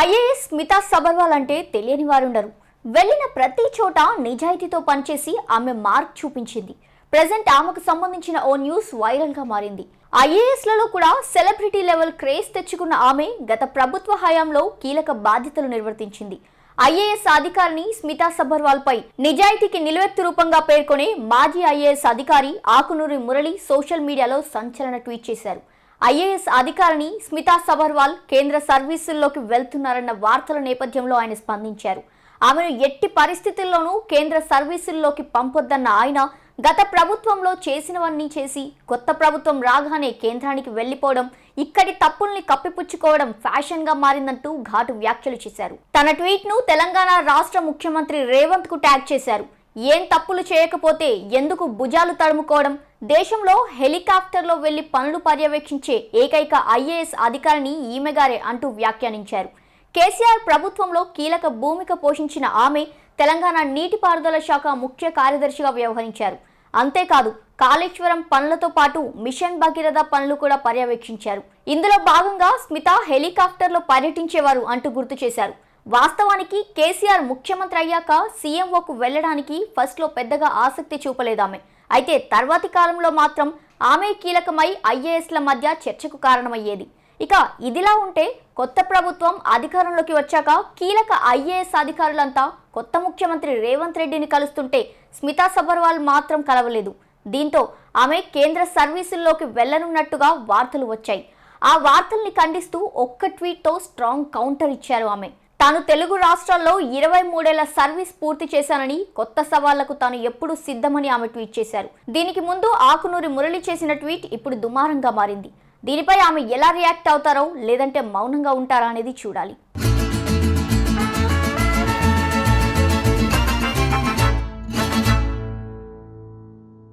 IAS Smita Sabharwal అంటే తెలియని వారుండరు. వెళ్ళిన ప్రతి చోట నిజాయితీతో పనిచేసి ఆమె మార్క్ చూపించింది. ప్రజెంట్ ఆమెకు సంబంధించిన ఓ న్యూస్ వైరల్గా మారింది. ఐఏఎస్లలో కూడా సెలబ్రిటీ లెవెల్ క్రేజ్ తెచ్చుకున్న ఆమె గత ప్రభుత్వ హయాంలో కీలక బాధ్యతలు నిర్వర్తించింది. ఐఏఎస్ అధికారిని స్మితా సబర్వాల్ పై నిజాయితీకి నిలువెత్తు రూపంగా పేర్కొనే మాజీ ఐఏఎస్ అధికారి ఆకునూరి మురళి సోషల్ మీడియాలో సంచలన ట్వీట్ చేశారు. ఐఏఎస్ అధికారిని స్మితా సబర్వాల్ కేంద్ర సర్వీసుల్లోకి వెళ్తున్నారన్న వార్తల నేపథ్యంలో ఆయన స్పందించారు. ఆమెను ఎట్టి పరిస్థితుల్లోనూ కేంద్ర సర్వీసుల్లోకి పంపొద్దన్న ఆయన గత ప్రభుత్వంలో చేసినవన్నీ చేసి కొత్త ప్రభుత్వం రాగానే కేంద్రానికి వెళ్ళిపోవడం ఇక్కడి తప్పుల్ని కప్పిపుచ్చుకోవడం ఫ్యాషన్గా మారిందంటూ ఘాటు వ్యాఖ్యలు చేశారు. తన ట్వీట్ను తెలంగాణ రాష్ట్ర ముఖ్యమంత్రి రేవంత్కు ట్యాగ్ చేశారు. ఏం తప్పులు చేయకపోతే ఎందుకు భుజాలు తడుముకోవడం? దేశంలో హెలికాప్టర్లో వెళ్ళి పనులు పర్యవేక్షించే ఏకైక ఐఏఎస్ అధికారిని ఈమెగారే అంటూ వ్యాఖ్యానించారు. కేసీఆర్ ప్రభుత్వంలో కీలక భూమిక పోషించిన ఆమె తెలంగాణ నీటిపారుదల శాఖ ముఖ్య కార్యదర్శిగా వ్యవహరించారు. అంతేకాదు కాళేశ్వరం పనులతో పాటు మిషన్ భగీరథ పనులు కూడా పర్యవేక్షించారు. ఇందులో భాగంగా స్మిత హెలికాప్టర్లో పర్యటించేవారు అంటూ గుర్తు చేశారు. వాస్తవానికి కేసీఆర్ ముఖ్యమంత్రి అయ్యాక సీఎంఓకు వెళ్ళడానికి ఫస్ట్లో పెద్దగా ఆసక్తి చూపలేదామె. అయితే తర్వాతి కాలంలో మాత్రం ఆమె కీలకమై ఐఏఎస్ల మధ్య చర్చకు కారణమయ్యేది. ఇక ఇదిలా ఉంటే కొత్త ప్రభుత్వం అధికారంలోకి వచ్చాక కీలక ఐఏఎస్ అధికారులంతా కొత్త ముఖ్యమంత్రి రేవంత్ రెడ్డిని కలుస్తుంటే స్మితా సబర్వాల్ మాత్రం కలవలేదు. దీంతో ఆమె కేంద్ర సర్వీసుల్లోకి వెళ్ళనున్నట్టుగా వార్తలు వచ్చాయి. ఆ వార్తల్ని ఖండిస్తూ ఒక్క ట్వీట్తో స్ట్రాంగ్ కౌంటర్ ఇచ్చారు ఆమె. తాను తెలుగు రాష్ట్రాల్లో ఇరవై మూడేళ్ళ సర్వీస్ పూర్తి చేశానని కొత్త సవాళ్ళకు తాను ఎప్పుడూ సిద్ధమని ఆమె ట్వీట్ చేశారు. దీనికి ముందు ఆకునూరి మురళి చేసిన ట్వీట్ ఇప్పుడు దుమారంగా మారింది. దీనిపై ఆమె ఎలా రియాక్ట్ అవుతారో లేదంటే మౌనంగా ఉంటారా అనేది చూడాలి.